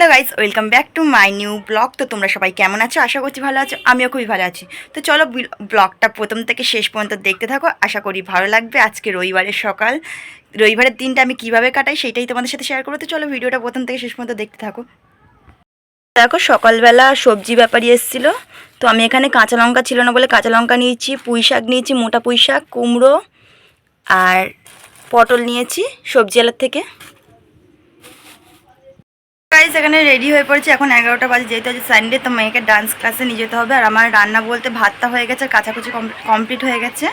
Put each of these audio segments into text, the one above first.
Hello guys welcome back to my new blog তো তোমরা সবাই কেমন আছো? আশা করছি ভালো আছো। আমিও খুবই ভালো আছি। তো চলো ব্লগটা প্রথম থেকে শেষ পর্যন্ত দেখতে থাকো। আশা করি ভালো লাগবে। আজকে রবিবারের সকাল। রবিবারের দিনটা আমি কীভাবে কাটাই সেটাই তোমাদের সাথে শেয়ার করব। তো চলো ভিডিওটা প্রথম থেকে শেষ পর্যন্ত দেখতে থাকো। দেখো, সকালবেলা সবজি ব্যাপারই এসেছিল। তো আমি এখানে কাঁচা লঙ্কা ছিল না বলে কাঁচা লঙ্কা নিয়েছি, পুঁই শাক নিয়েছি, মোটা পুঁই শাক, কুমড়ো আর পটল নিয়েছি সবজি আলার থেকে। গাইজ এখানে রেডি হয়ে পড়েছি। এখন এগারোটা বাজে, যেহেতু আজ সানডে তো মেয়েকে ডান্স ক্লাসে নিয়ে যেতে হবে। আর আমার রান্না বলতে ভাতটা হয়ে গেছে কাছাকুচি কমপ্লিট হয়ে গেছে।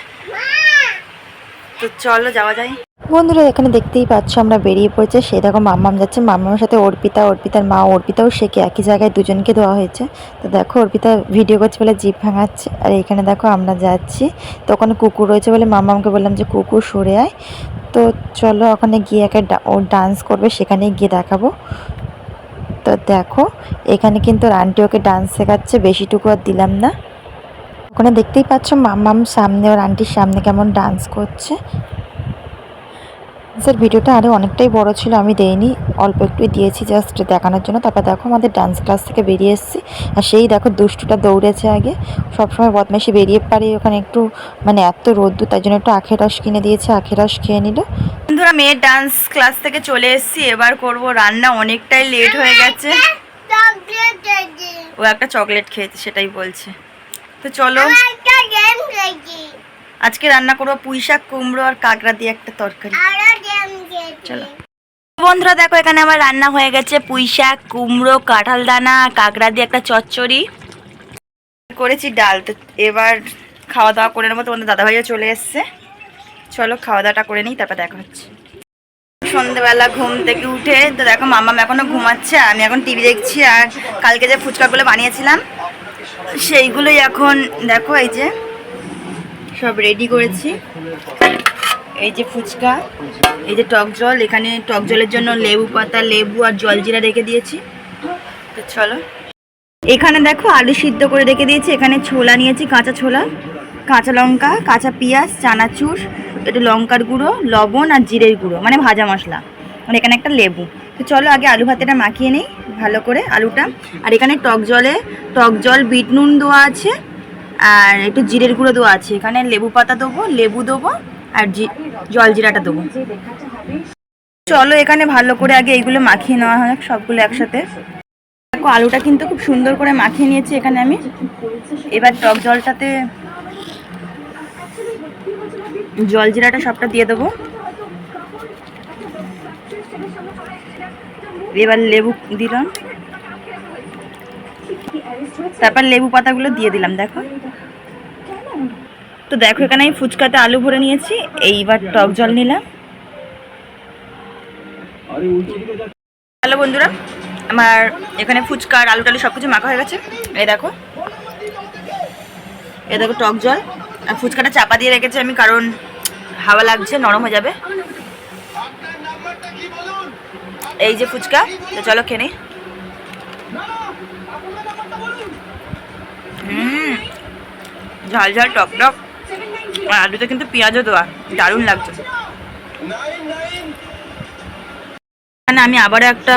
তো চলো, যাওয়া যায় বন্ধুরা, এখানে দেখতেই পাচ্ছ আমরা বেরিয়ে পড়েছে। সে দেখো মাম্মাম যাচ্ছে। মাম্মামের সাথে অর্পিতা, অর্পিতার মা, অর্পিতাও শেখে একই জায়গায় দুজনকে দেওয়া হয়েছে। তো দেখো, অর্পিতা ভিডিও করছে বলে জিপ ভাঙাচ্ছে। আর এখানে দেখো আমরা যাচ্ছি। তো ওখানে কুকুর রয়েছে বলে মাম্মামকে বললাম যে, কুকুর, সরে আয়। তো চলো, ওখানে গিয়ে একে ডা- ও ডান্স করবে, সেখানেই গিয়ে দেখাবো। তো দেখো, এখানে কিন্তু আন্টি ওকে ডান্স শেখাচ্ছে, বেশিটুকু আর দিলাম না। ওখানে দেখতেই পাচ্ছ মাম্মাম সামনে, ওর আন্টির সামনে কেমন ডান্স করছে। স্যার ভিডিওটা আরও অনেকটাই বড় ছিল আমি দেইনি। অল্প একটু দিয়েছি জাস্ট দেখানোর জন্য। তারপর দেখো আমাদের ডান্স ক্লাস থেকে বেরিয়ে এসেছি। আর সেই দেখো দুষ্টুটা দৌড়েছে আগে। সবসময় বদমাইশি বেরিয়ে পারি ওখানে একটু মানে এত রোদ্দুর তাই জন্য একটু আখের রস কিনে দিয়েছে আখের রস খেয়ে নিল। বন্ধুরা মেয়ের ডান্স ক্লাস থেকে চলে এসেছি। এবার করব রান্না অনেকটাই লেট হয়ে গেছে। ও একটা চকলেট খেয়েছে সেটাই বলছে। তো চলো। আজকে রান্না করব পুঁই শাক, কুমড়ো আর কাঁকড়া দিয়ে একটা তরকারি। চলো। বন্ধুরা, দেখো, এখানে আমার রান্না হয়ে গেছে পুঁই শাক, কুমড়ো, কাঁঠাল দানা, কাঁকড়া দিয়ে একটা চচ্চড়ি। করেছি ডাল। তো এবার খাওয়া দাওয়া করে নেব। তোমাদের দাদাভাইও চলে এসছে। চলো খাওয়া দাওয়াটা করে নিই, তারপর দেখা হচ্ছে। সন্ধেবেলা ঘুম থেকে উঠে, তো দেখো মাম্মাম এখনও ঘুমাচ্ছে, আমি এখন টিভি দেখছি, আর কালকে যে ফুচকাগুলো বানিয়েছিলাম, সেইগুলোই এখন দেখো, এই যে সব রেডি করেছি। এই যে ফুচকা, এই যে টক জল, এখানে টক জলের জন্য লেবু পাতা, লেবু আর জলজিরা রেখে দিয়েছি। তো চলো। এখানে দেখো আলু সিদ্ধ করে রেখে দিয়েছি। এখানে ছোলা নিয়েছি, কাঁচা ছোলা, কাঁচা লঙ্কা, কাঁচা পেঁয়াজ, চানাচুর, একটু লঙ্কার গুঁড়ো, লবণ আর জিরের গুঁড়ো মানে ভাজা মশলা। আর এখানে একটা লেবু। তো চলো আগে আলু ভাতেটা মাখিয়ে নিই, ভালো করে আলুটা। আর এখানে টক জলে, টক জল, বিট নুন দেওয়া আছে। আর একটু জিরের গুঁড়ো দেওয়া আছে। এখানে লেবু পাতা দেবো, লেবু দেবো আর জল জিরাটা দেবো। চলো এখানে ভালো করে আগে এইগুলো মাখিয়ে নেওয়া হয়, সবগুলো একসাথে। দেখো, আলুটা কিন্তু খুব সুন্দর করে মাখিয়ে নিয়েছি এখানে আমি। এবার টক জলটাতে জল জিরাটা সবটা দিয়ে দেবো। এবার লেবু দিলাম। তারপর লেবু পাতাগুলো দিয়ে দিলাম, দেখো। তো দেখো, এখানে আমি ফুচকাতে আলু ভরে নিয়েছি, এইবার টক জল নিলাম। হ্যালো বন্ধুরা, আমার এখানে ফুচকা আর আলু টালু সব কিছু মাখা হয়ে গেছে। এই দেখো, এ দেখো টক জল। আর ফুচকাটা চাপা দিয়ে রেখেছি আমি, কারণ হাওয়া লাগছে, নরম হয়ে যাবে। এই যে ফুচকা, তো চলো খেয়ে হুম। ঝাল ঝাল, টক টক। আর আলুতে কিন্তু পেঁয়াজও দেওয়া। দারুণ লাগছে। মানে আমি আবার একটা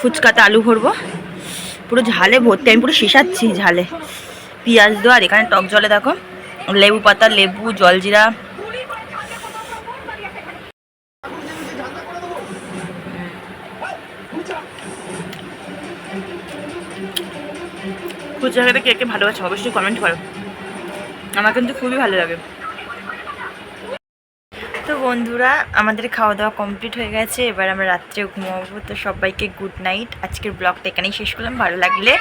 ফুচকাতে আলু ভরবো। পুরো ঝালে ভর্তি। আমি পুরো শিশাচ্ছি ঝালে। পেঁয়াজ দেওয়া আর এখানে টক জলে দেখো। লেবু পাতা, লেবু, জলজিরা। ফুচকা খেতে কে কে ভালোবাসে, অবশ্যই কমেন্ট করো। আমার কিন্তু খুবই ভালো লাগে। তো বন্ধুরা, আমাদের খাওয়া দাওয়া কমপ্লিট হয়ে গেছে। এবার আমরা রাত্রে ঘুমাবো। তো সবাইকে গুড নাইট আজকের ব্লগটা এখানেই শেষ করলাম। ভালো লাগলে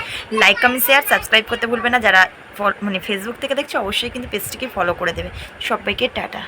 লাইক কমেন্ট শেয়ার সাবস্ক্রাইব করতে ভুলবে না। যারা মানে ফেসবুক থেকে দেখছ, অবশ্যই কিন্তু পেজটিকে ফলো করে দেবে। সবাইকে টাটা।